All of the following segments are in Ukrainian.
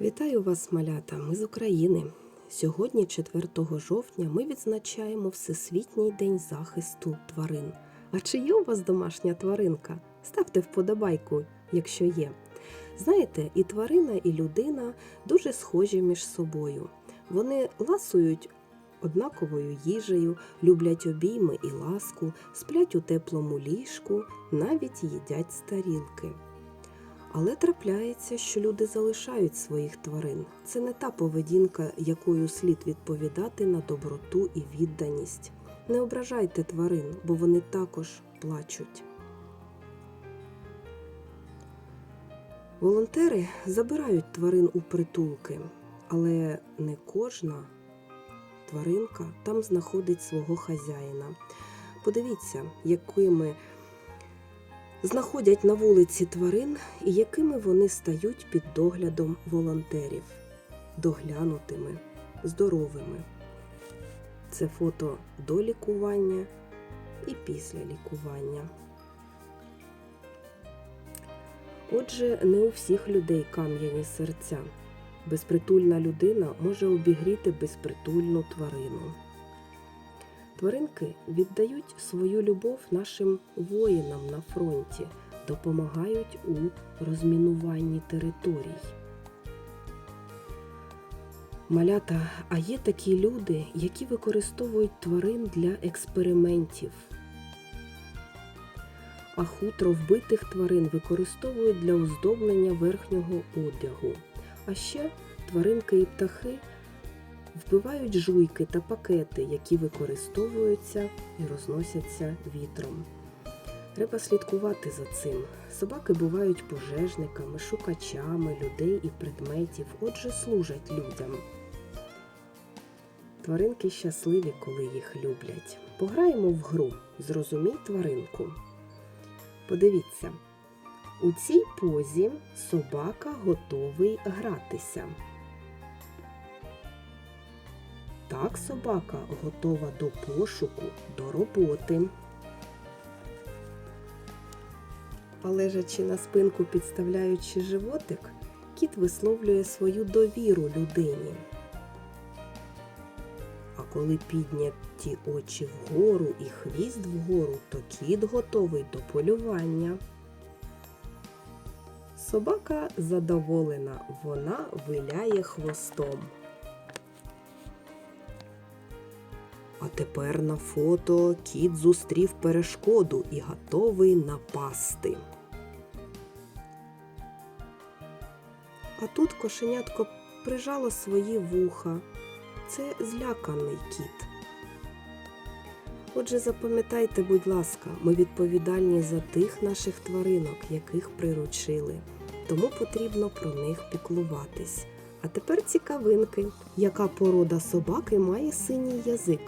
Вітаю вас, малята! Ми з України. Сьогодні, 4 жовтня, ми відзначаємо Всесвітній день захисту тварин. А чи є у вас домашня тваринка? Ставте вподобайку, якщо є. Знаєте, і тварина, і людина дуже схожі між собою. Вони ласують однаковою їжею, люблять обійми і ласку, сплять у теплому ліжку, навіть їдять з тарілки. Але трапляється, що люди залишають своїх тварин. Це не та поведінка, якою слід відповідати на доброту і відданість. Не ображайте тварин, бо вони також плачуть. Волонтери забирають тварин у притулки, але не кожна тваринка там знаходить свого хазяїна. Подивіться, якими знаходять на вулиці тварин і якими вони стають під доглядом волонтерів, доглянутими, здоровими. Це фото до лікування і після лікування. Отже, не у всіх людей кам'яні серця. Безпритульна людина може обігріти безпритульну тварину. Тваринки віддають свою любов нашим воїнам на фронті, допомагають у розмінуванні територій. Малята, а є такі люди, які використовують тварин для експериментів. А хутро вбитих тварин використовують для оздоблення верхнього одягу. А ще тваринки і птахи вбивають жуйки та пакети, які використовуються і розносяться вітром. Треба слідкувати за цим. Собаки бувають пожежниками, шукачами людей і предметів, отже, служать людям. Тваринки щасливі, коли їх люблять. Пограємо в гру Зрозумій тваринку. Подивіться, у цій позі собака готовий гратися. Так собака готова до пошуку, до роботи. Полежачи на спинку, підставляючи животик, кіт висловлює свою довіру людині. А коли підняті очі вгору і хвіст вгору, то кіт готовий до полювання. Собака задоволена, вона виляє хвостом. А тепер на фото кіт зустрів перешкоду і готовий напасти. А тут кошенятко прижало свої вуха. Це зляканий кіт. Отже, запам'ятайте, будь ласка, ми відповідальні за тих наших тваринок, яких приручили. Тому потрібно про них піклуватись. А тепер цікавинки, яка порода собаки має синій язик.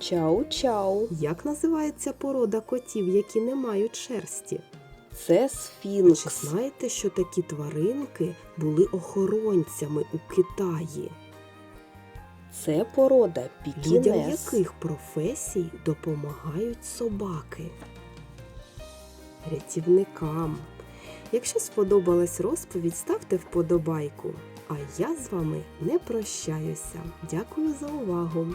Чау-чау. Як називається порода котів, які не мають шерсті? Це Чи знаєте, що такі тваринки були охоронцями у Китаї? Це порода Людям пікінес. яких професій допомагають собаки? Рятівникам. Якщо сподобалась розповідь, ставте вподобайку. А я з вами не прощаюся. Дякую за увагу!